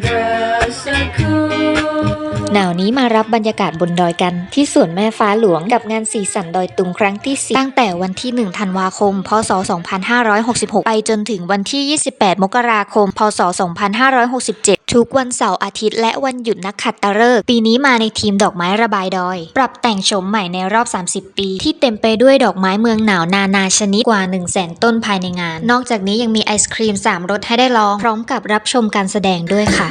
children. หนาวนี้มารับบรรยากาศบนดอยกัน ที่สวนแม่ฟ้าหลวงกับงานสีสันดอยตุงครั้งที่4ตั้งแต่วันที่ 1 ธันวาคม พศ 2566 ไปจนถึงวันที่ 28 มกราคม พศ 2567 ทุกวันเสาร์อาทิตย์และวันหยุดนักขัตฤกษ์ปีนี้มาในทีมดอกไม้ระบายดอย ปรับแต่งโฉมใหม่ในรอบ 30 ปี ที่เต็มไปด้วยดอกไม้เมืองหนาวนานาชนิดกว่า 1 0 0 0 0แสนต้นภายในงาน นอกจากนี้ยังมีไอศครีม 3รสให้ได้ลอง พร้อมกับรับชมการแสดงด้วยค่ะ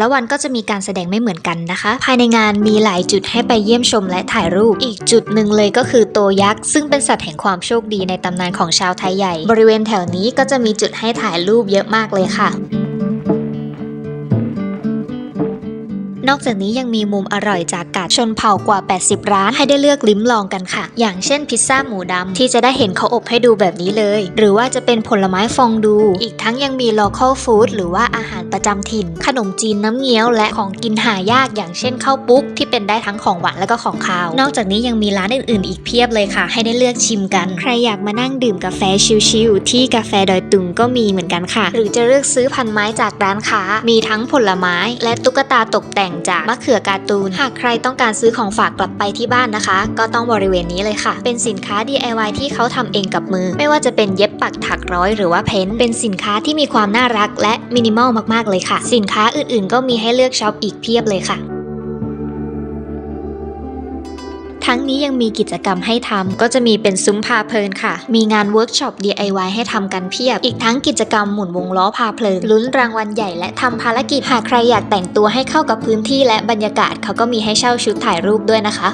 ละวันก็จะมีการแสดงไม่เหมือนกันนะคะ ภายในงานมีหลายจุดให้ไปเยี่ยมชมและถ่ายรูป อีกจุดหนึ่งเลยก็คือโตยักษ์ซึ่งเป็นสัตว์แห่งความโชคดีในตำนานของชาวไทยใหญ่ บริเวณแถวนี้ก็จะมีจุดให้ถ่ายรูปเยอะมากเลยค่ะ นอกจากนี้ยังมีมุมอร่อยจากกาดชนเผ่ากว่า 80 ร้านให้ได้เลือกลิ้มลองกันค่ะ อย่างเช่นพิซซ่าหมูดำที่จะได้เห็นเขาอบให้ดูแบบนี้เลย หรือว่าจะเป็นผลไม้ฟองดู อีกทั้งยังมี local food หรือว่าอาหารประจำถิ่น ขนมจีนน้ำเงี้ยวและของกินหายากอย่างเช่นข้าวปุ๊ก ที่เป็นได้ทั้งของหวานและก็ของคาว นอกจากนี้ยังมีร้านอื่นๆ อีกเพียบเลยค่ะ ให้ได้เลือกชิมกัน ใครอยากมานั่งดื่มกาแฟชิลๆที่กาแฟดอยตุงก็มีเหมือนกันค่ะ หรือจะเลือกซื้อพันไม้จากร้านค้า มีทั้งผลไม้ และตุ๊กตาตกแต่งจากมะเขือการ์ตูน หากใครต้องการซื้อของฝากกลับไปที่บ้านนะคะ ก็ต้องบริเวณนี้เลยค่ะ เป็นสินค้า DIY ที่เขาทำเองกับมือ ไม่ว่าจะเป็นเย็บปักถักร้อยหรือว่าเพ้นท์เป็นสินค้าที่มีความน่ารักและมินิมอลมากๆเลยค่ะ สินค้าอื่นๆ ก็มีให้เลือกช็อปอีกเพียบเลยค่ะ ทั้งนี้ยังมีกิจกรรมให้ทำก็จะมีเป็นซุ้มพาเพลินค่ะ มีงานเวิร์กช็อป DIY ให้ทำกันเพียบ อีกทั้งกิจกรรมหมุนวงล้อพาเพลินลุ้นรางวัลใหญ่และทำภารกิจหากใครอยากแต่งตัวให้เข้ากับพื้นที่และบรรยากาศเขาก็มีให้เช่าชุดถ่ายรูปด้วยนะคะ